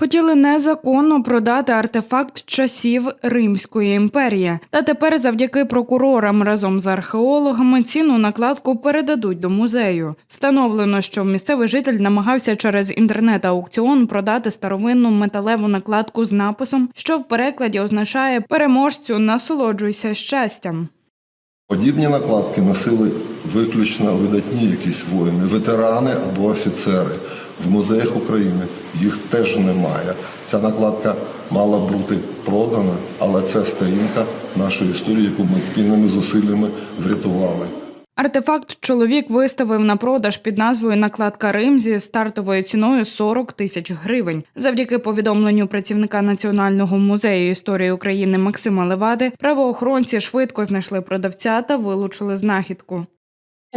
Хотіли незаконно продати артефакт часів Римської імперії. Та тепер, завдяки прокурорам разом з археологами, ціну накладку передадуть до музею. Встановлено, що місцевий житель намагався через інтернет-аукціон продати старовинну металеву накладку з написом, що в перекладі означає переможцю насолоджуйся щастям. Подібні накладки носили виключно видатні якісь воїни, ветерани або офіцери. В музеях України їх теж немає. Ця накладка мала бути продана, але це сторінка нашої історії, яку ми спільними зусиллями врятували. Артефакт чоловік виставив на продаж під назвою Накладка Рим зі стартовою ціною 40 тисяч гривень. Завдяки повідомленню працівника Національного музею історії України Максима Левади, правоохоронці швидко знайшли продавця та вилучили знахідку.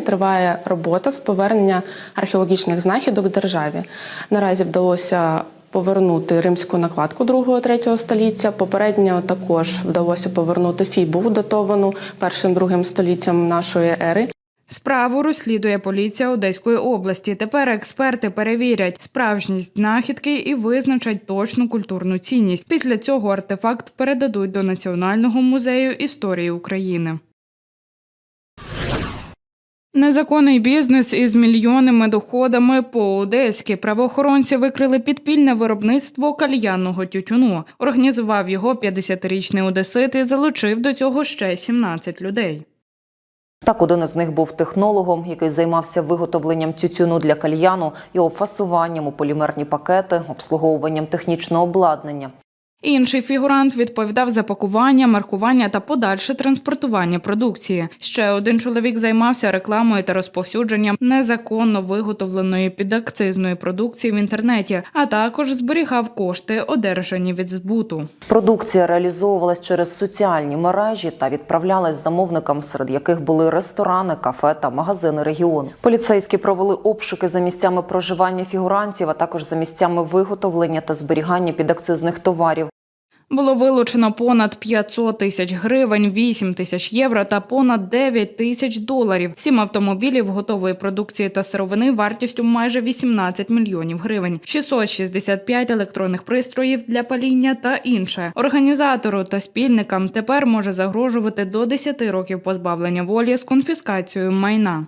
Триває робота з повернення археологічних знахідок державі. Наразі вдалося повернути римську накладку 2-3 століття. Попередньо також вдалося повернути фібу, датовану першим-другим століттям нашої ери. Справу розслідує поліція Одеської області. Тепер експерти перевірять справжність знахідки і визначать точну культурну цінність. Після цього артефакт передадуть до Національного музею історії України. Незаконний бізнес із мільйонними доходами по одеськи правоохоронці викрили підпільне виробництво кальянного тютюну. Організував його 50-річний одесит і залучив до цього ще 17 людей. Так, один із них був технологом, який займався виготовленням тютюну для кальяну, його фасуванням у полімерні пакети, обслуговуванням технічного обладнання. Інший фігурант відповідав за пакування, маркування та подальше транспортування продукції. Ще один чоловік займався рекламою та розповсюдженням незаконно виготовленої підакцизної продукції в інтернеті, а також зберігав кошти, одержані від збуту. Продукція реалізовувалась через соціальні мережі та відправлялась замовникам, серед яких були ресторани, кафе та магазини регіону. Поліцейські провели обшуки за місцями проживання фігурантів, а також за місцями виготовлення та зберігання підакцизних товарів. Було вилучено понад 500 тисяч гривень, 8 тисяч євро та понад 9 тисяч доларів. Сім автомобілів готової продукції та сировини вартістю майже 18 мільйонів гривень, 665 електронних пристроїв для паління та інше. Організатору та спільникам тепер може загрожувати до 10 років позбавлення волі з конфіскацією майна.